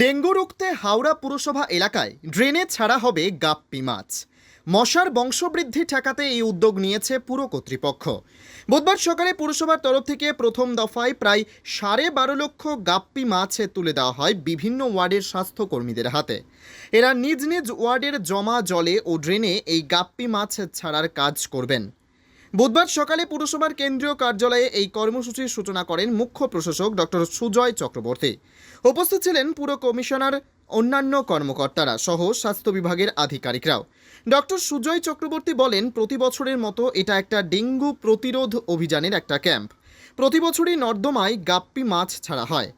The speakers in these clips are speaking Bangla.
ডেঙ্গু রুখতে হাওড়া পুরসভা এলাকায় ড্রেনে ছাড়া হবে গাপ্পি মাছ। মশার বংশবৃদ্ধি ঠেকাতে এই উদ্যোগ নিয়েছে পুর কর্তৃপক্ষ। বুধবার সকালে পুরসভার তরফ থেকে প্রথম দফায় প্রায় সাড়ে বারো লক্ষ গাপ্পি মাছ তুলে দেওয়া হয় বিভিন্ন ওয়ার্ডের স্বাস্থ্যকর্মীদের হাতে। এরা নিজ নিজ ওয়ার্ডের জমা জলে ও ড্রেনে এই গাপ্পি মাছ ছাড়ার কাজ করবেন। বুধবার সকালে পুরসভার কেন্দ্রীয় কার্যালয়ে এই কর্মসূচির সূচনা করেন মুখ্য প্রশাসক ডক্টর সুজয় চক্রবর্তী। উপস্থিত ছিলেন পুর কমিশনার, অন্যান্য কর্মকর্তারা সহ স্বাস্থ্য বিভাগের আধিকারিকরাও। ডক্টর সুজয় চক্রবর্তী বলেন, প্রতি বছরের মতো এটা একটা ডেঙ্গু প্রতিরোধ অভিযানের একটা ক্যাম্প। প্রতি বছরই নর্দমায় গাপ্পি মাছ ছাড়া হয়।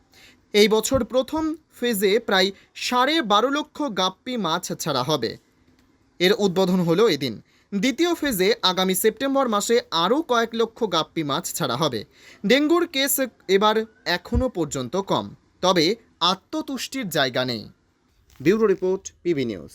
এই বছর প্রথম ফেজে প্রায় সাড়ে বারো লক্ষ গাপ্পি মাছ ছাড়া হবে। এর উদ্বোধন হলো এদিন। দ্বিতীয় ফেজে আগামী সেপ্টেম্বর মাসে আরও কয়েক লক্ষ গাপ্পি মাছ ছাড়া হবে। ডেঙ্গুর কেস এবার এখনও পর্যন্ত কম। তবে আত্মতুষ্টির জায়গা নেই। Bureau report, PB news.